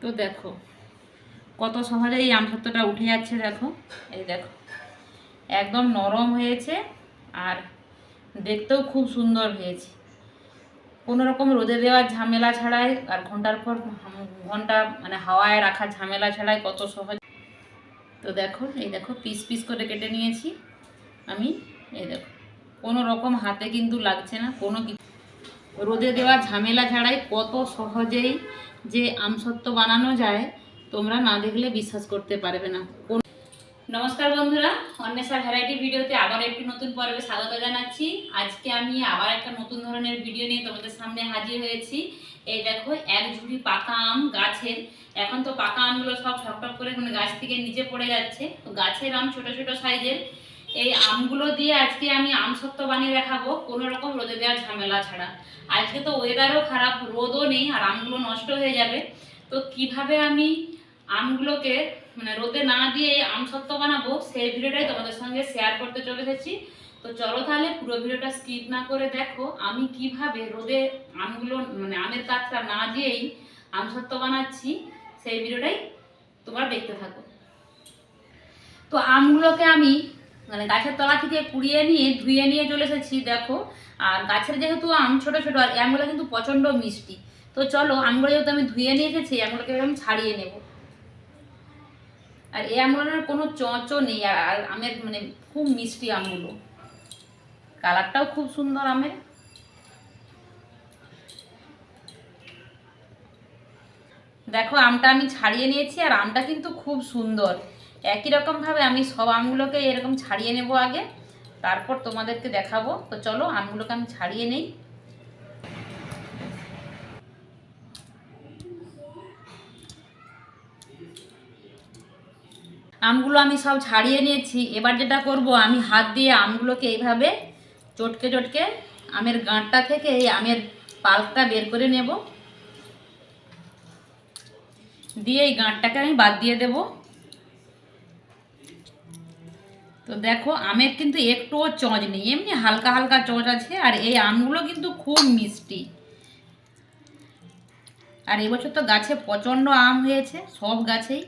তো দেখো, কত সহজে এই আমসত্ত্বটা উঠে যাচ্ছে দেখো। এই দেখো, একদম নরম হয়েছে আর দেখতেও খুব সুন্দর হয়েছে। কোনো রকম রোদে দেওয়ার ঝামেলা ছাড়াই আর ঘণ্টার পর ঘণ্টা মানে হাওয়ায় রাখার ঝামেলা ছাড়াই কত সহজ। তো দেখো, এই দেখো, পিস পিস করে কেটে নিয়েছি আমি। এই দেখো, কোনো রকম হাতে কিন্তু লাগছে না, কোনো কিছু রোদে দেওয়া ঝামেলা ছাড়াই কত সহজেই যে আমসত্ত্ব বানানো যায়, তোমরা না দেখলে বিশ্বাস করতে পারবে না। নমস্কার বন্ধুরা, অন্বেষা ভ্যারাইটি ভিডিওতে আবার একটি নতুন পর্বে স্বাগত জানাচ্ছি। আজকে আমি আবার একটা নতুন ধরনের ভিডিও নিয়ে তোমাদের সামনে হাজির হয়েছি। এই দেখো, এক ঝুড়ি পাকা আম গাছের। এখন তো পাকা আমগুলো সব ঠকঠক করে মানে গাছ থেকে নিচে পড়ে যাচ্ছে। তো গাছের আম ছোট ছোট সাইজের এই আমগুলো দিয়ে আজকে আমি আমসত্ত্ব বানিয়ে দেখাবো। কোনো রকম রোদে দেওয়ার ঝামেলা ছাড়া। আজকে তো ওয়েদারও খারাপ, রোদও নেই, আর আমগুলো নষ্ট হয়ে যাবে। তো কীভাবে আমি আমগুলোকে মানে রোদে না দিয়ে এই আমসত্ত্ব বানাবো, সেই ভিডিওটাই তোমাদের সঙ্গে শেয়ার করতে চলে এসেছি। তো চলো তাহলে পুরো ভিডিওটা স্কিপ না করে দেখো, আমি কীভাবে রোদে আমগুলো মানে আমের কাজটা না দিয়েই আমসত্ত্ব বানাচ্ছি, সেই ভিডিওটাই তোমরা দেখতে থাকো। তো আমগুলোকে আমি মানে গাছের তলা থেকে কুড়িয়ে নিয়ে, ধুয়ে নিয়ে চলে এসেছি, দেখো। আর গাছের যেহেতু আম ছোট ছোট, আর আমগুলো কিন্তু প্রচণ্ড মিষ্টি। তো চলো আমগুলো যেহেতু আমি ধুয়ে নিয়ে এসেছি আমগুলোকে আমি ছাড়িয়ে নেব। আর এই আমগুলোর কোনো চঁচও নেই, আর আমের মানে খুব মিষ্টি আমগুলো কালারটাও খুব সুন্দর আমের। দেখো, আমটা আমি ছাড়িয়ে নিয়েছি, আর আমটা কিন্তু খুব সুন্দর। একই রকমভাবে আমি সব আমগুলোকে এরকম ছাড়িয়ে নেব আগে, তারপর তোমাদেরকে দেখাবো। তো চলো আমগুলোকে আমি ছাড়িয়ে নেই। আমগুলো আমি সব ছাড়িয়ে নিয়েছি। এবার যেটা করব, আমি হাত দিয়ে আমগুলোকে এইভাবে চটকে চটকে আমের গাঁটটা থেকে এই আমের পাল্পটা বের করে নেব। দিয়ে এই গাঁটটাকে আমি বাদ দিয়ে দেব। তো দেখো, আমের কিন্তু একটুও চঁচ নেই এমনি হালকা হালকা চঁচ আছে, আর এই আমগুলো কিন্তু খুব মিষ্টি আর এবছর তো গাছে প্রচণ্ড আম হয়েছে, সব গাছেই?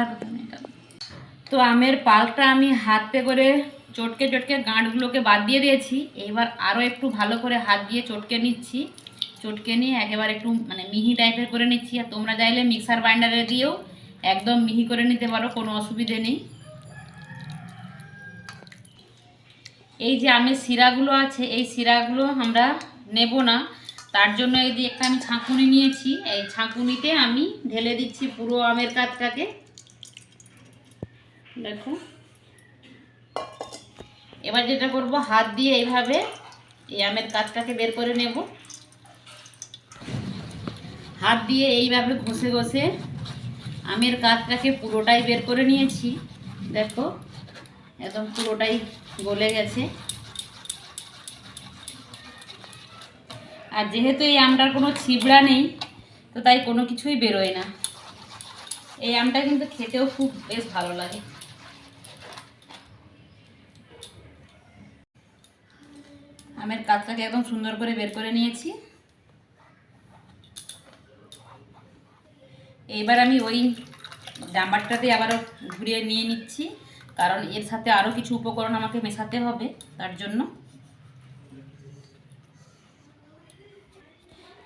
আর। তো আমের পাল্পটা আমি হাতে করে চটকে চটকে গাঁটগুলোকে বাদ দিয়ে দিয়েছি। এবার আরও একটু ভালো করে হাত দিয়ে চটকে নিচ্ছি। চটকে নিয়ে একেবারে একটু মানে মিহি টাইপের করে নিচ্ছি। আর তোমরা চাইলে মিক্সার বাইন্ডারে দিয়েও একদম মিহি করে নিতে পারো, কোনো অসুবিধে নেই। এই যে আমের শিরাগুলো আছে, এই শিরাগুলো আমরা নেব না। তার জন্য এই যে একটা আমি ছাঁকুনি নিয়েছি। এই ছাঁকুনিতে আমি ঢেলে দিচ্ছি পুরো আমের কাজটাকে দেখো। এবার যেটা করব, হাত দিয়ে এইভাবে এই আমের কাজটাকে বের করে নেব। হাত দিয়ে এইভাবে ঘষে ঘষে আমের কাজটাকে পুরোটাই বের করে নিয়েছি। দেখো, একদম পুরোটাই গলে গেছে। আর যেহেতু এই আমটার কোনো ছিবড়া নেই, তো তাই কোনো কিছুই বেরোয় না। এই আমটা কিন্তু খেতেও খুব বেশ ভালো লাগে। আমের কাঁচটাকে একদম সুন্দর করে বের করে নিয়েছি। এইবার আমি ওই ডাম্বারটাতে আবারও ঘুরিয়ে নিয়ে নিচ্ছি, কারণ এর সাথে আরও কিছু উপকরণ আমাকে মেশাতে হবে তার জন্য।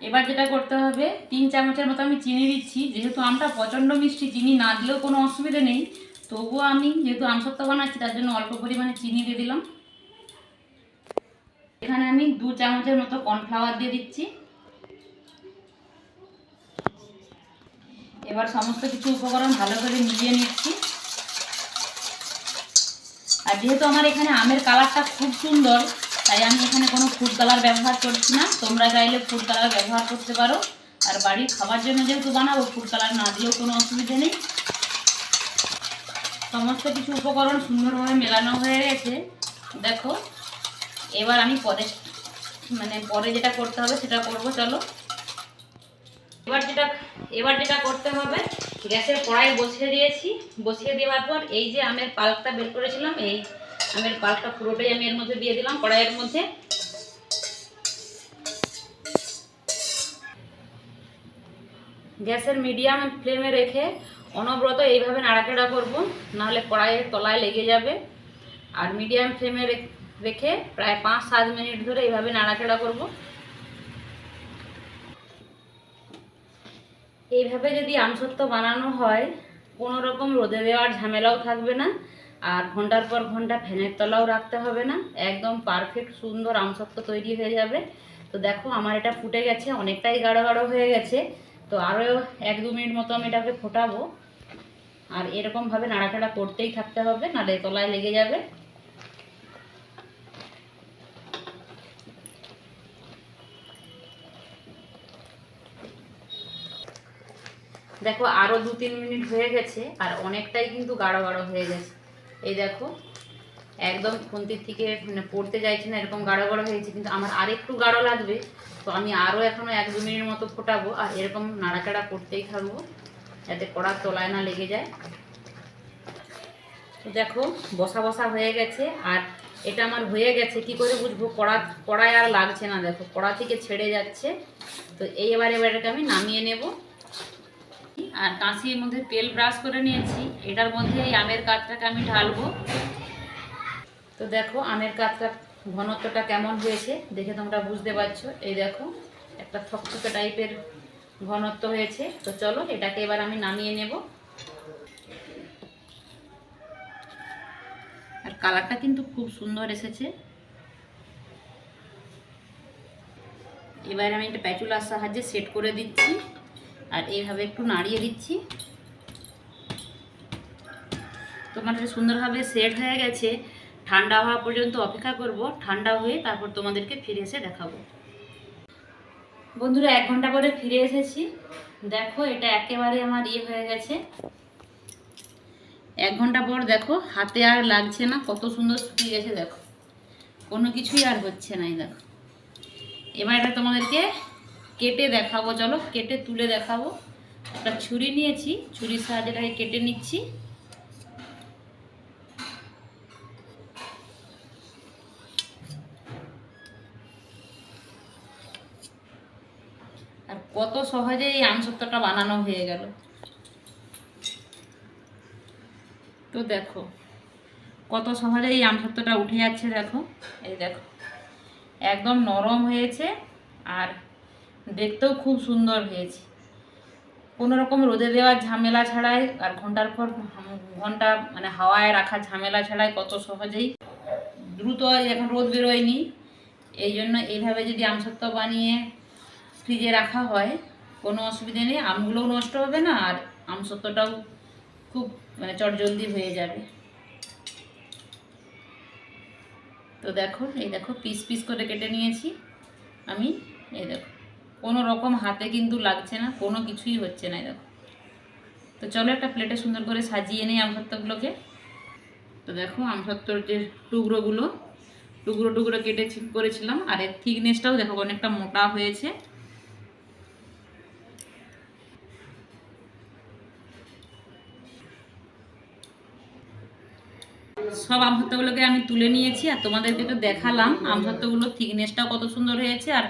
এবার যেটা করতে হবে, তিন চামচের মতো আমি চিনি দিচ্ছি, যেহেতু আমটা প্রচণ্ড মিষ্টি, চিনি না দিলেও কোনো অসুবিধা নেই। তবুও আমি যেহেতু আমসত্ত্ব বানাচ্ছি, তার জন্য অল্প পরিমাণে চিনি দিয়ে দিলাম। এখানে আমি দু চামচের মতো কর্নফ্লাওয়ার দিয়ে দিচ্ছি। এবার সমস্ত কিছু উপকরণ ভালো করে মিলিয়ে নিচ্ছি। আর যেহেতু আমার এখানে আমের কালারটা খুব সুন্দর, তাই আমি এখানে কোনো ফুড কালার ব্যবহার করছি না। তোমরা চাইলে ফুড কালার ব্যবহার করতে পারো। আর বাড়ির খাবার জন্য যেহেতু বানাবো ফুড কালার না দিলেও কোনো অসুবিধে নেই। সমস্ত কিছু উপকরণ সুন্দরভাবে মেলানো হয়ে গেছে। দেখো এবার আমি পরে মানে পরে যেটা করতে হবে সেটা করব, চলো। এবার যেটা এবার যেটা করতে হবে, গ্যাসের কড়াই বসিয়ে দিয়েছি। বসিয়ে দেওয়ার পর এই যে আমের পাল্পটা বের করেছিলাম, এই আমের পালকটা পুরোটাই আমি এর মধ্যে দিয়ে দিলাম কড়াইয়ের মধ্যে। গ্যাসের মিডিয়াম ফ্লেমে রেখে অনবরত এইভাবে নাড়াচাড়া করব, নাহলে কড়াইয়ের তলায় লেগে যাবে। আর মিডিয়াম ফ্লেমে রেখে প্রায় পাঁচ সাত মিনিট ধরে এইভাবে নাড়াচাড়া করব। এইভাবে যদি আমসত্ব বানানো হয়, কোনো রকম রোদে দেওয়ার ঝামেলাও থাকবে না, আর ঘণ্টার পর ঘণ্টা ফ্যানের তলাও রাখতে হবে না, একদম পারফেক্ট সুন্দর আমসত্ব তৈরি হয়ে যাবে। তো দেখো আমার এটা ফুটে গেছে, অনেকটাই গাঢ় গাঢ় হয়ে গেছে। তো আরও এক দু মিনিট মতো আমি এটাকে ফোটাবো। আর এরকমভাবে নাড়াচাড়া করতেই থাকতে হবে, নাহলে তলায় লেগে যাবে। দেখো আরও দু তিন মিনিট হয়ে গেছে, আর অনেকটাই কিন্তু গাঢ় গাঢ় হয়ে গেছে। এই দেখো, একদম খুন্তির থেকে মানে পড়তে চাইছে না, এরকম গাঢ় গাঢ় হয়েছে, কিন্তু আমার আর একটু গাঢ় লাগবে, তো আমি আরও এখনও এক দু মিনিট মতো ফোটাবো, আর এরকম নাড়াচাড়া করতেই থাকব, যাতে কড়ার তলায় না লেগে যায়। তো দেখো, বসা বসা হয়ে গেছে, আর এটা আমার হয়ে গেছে, কি করে বুঝব? কড়া, কড়ায় আর লাগছে না, দেখো, কড়া থেকে ছেড়ে যাচ্ছে, তো এই এবার এবার এটাকে আমি নামিয়ে নেব। আর কাঁচির মধ্যে তেল ব্রাশ করে নিয়েছি। এটার মধ্যে এই আমের কাঠটাকে আমি ঢালবো। তো দেখো, আমের কাঠটা ঘনত্বটা কেমন হয়েছে, দেখে তোমরা বুঝতে পারছ। এই দেখো, একটা থকথকে টাইপের ঘনত্ব হয়েছে। তো চলো, এটাকে এবার আমি নামিয়ে নেব। আর কালারটা কিন্তু খুব সুন্দর এসেছে। এবার আমি একটা প্যাচুলার সাহায্যে সেট করে দিচ্ছি। আর এইভাবে একটু নাড়িয়ে দিচ্ছি। তোমার সুন্দরভাবে সেট হয়ে গেছে। ঠান্ডা হওয়া পর্যন্ত অপেক্ষা করব। ঠান্ডা হয়ে তারপর তোমাদেরকে ফিরে এসে দেখাবো। বন্ধুরা, এক ঘণ্টা পরে ফিরে এসেছি। দেখো, এটা একেবারে আমার ইয়ে হয়ে গেছে। এক ঘণ্টা পর দেখো, হাতে আর লাগছে না। কত সুন্দর শুকিয়ে গেছে, দেখো। কোনো কিছুই আর হচ্ছে না দেখো। এবার এটা তোমাদেরকে কেটে দেখাবো, চলো কেটে তুলে দেখাবো। একটা ছুরি নিয়েছি, ছুরির সাহায্যে এটাকে কেটে নিচ্ছি। আর কত সহজে এই আমসত্বটা বানানো হয়ে গেল। তো দেখো, কত সহজে এই আমসত্বটা উঠে যাচ্ছে দেখো। এই দেখো, একদম নরম হয়েছে। আর দেখতেও খুব সুন্দর হয়েছে। কোনো রকম রোদে দেওয়ার ঝামেলা ছাড়াই আর ঘণ্টার পর ঘণ্টা মানে হাওয়ায় রাখা ঝামেলা ছাড়াই কত সহজেই দ্রুত এখন রোদ বেরোয়নি। এই জন্য এইভাবে যদি আমসত্ব বানিয়ে ফ্রিজে রাখা হয়, কোনো অসুবিধে নেই। আমগুলোও নষ্ট হবে না আর আমসত্বটাও খুব মানে চটজলদি হয়ে যাবে। তো দেখো, এই দেখো, পিস পিস করে কেটে নিয়েছি। আমি, এই দেখো। কোনো রকম হাতে কিন্তু লাগছে না, কোনো কিছুই হচ্ছে না দেখো। তো চলো একটা প্লেটে সুন্দর করে সাজিয়ে নিই আমসত্ত্বগুলোকে তো দেখো আমসত্ত্বর যে টুকরোগুলো, টুকরো টুকরো কেটে করেছিলাম, আর এর থিকনেসটাও দেখো অনেকটা মোটা হয়েছে। সব আমসত্ত্বগুলোকে আমি তুলে নিয়েছি, আর তোমাদেরকে তো দেখালাম আমসত্ত্বগুলোর থিকনেসটাও কত সুন্দর হয়েছে, আর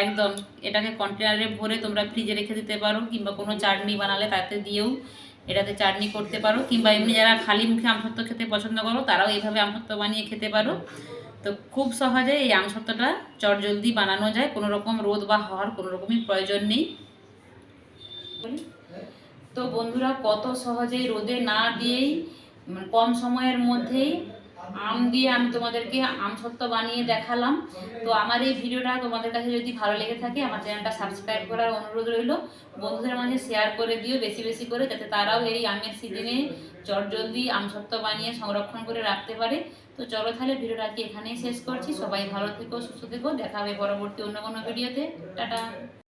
একদম, এটাকে কন্টেনারে ভরে তোমরা ফ্রিজে রেখে দিতে পারো কিংবা কোনো চাটনি বানালে তাতে দিয়েও এটাতে চাটনি করতে পারো কিংবা এমনি যারা খালি মুখে আমসত্ত্ব খেতে পছন্দ করো, তারাও এইভাবে আমসত্ত্ব বানিয়ে খেতে পারো। তো খুব সহজে এই আমসত্ত্বটা চটজলদি বানানো যায়, কোনো রকম রোদ বা হওয়ার কোনো রকমই প্রয়োজন নেই। তো বন্ধুরা, কত সহজেই রোদে না দিয়েই মানে কম সময়ের মধ্যেই আম দিয়ে আমি তোমাদেরকে আম সত্ত্ব বানিয়ে দেখালাম। তো আমার এই ভিডিওটা তোমাদের কাছে যদি ভালো লেগে থাকে, আমার চ্যানেলটা সাবস্ক্রাইব করার অনুরোধ রইল। বন্ধুদের মাঝে শেয়ার করে দিও বেশি বেশি করে, যাতে তারাও এই আমের সিজনে চটজলদি আম সত্ত্ব বানিয়ে সংরক্ষণ করে রাখতে পারে। তো চলো তাহলে ভিডিওটা কি এখানেই শেষ করছি। সবাই ভালো থেকো, সুস্থ থেকো। দেখা হবে পরবর্তী অন্য কোনো ভিডিওতে। টাটা।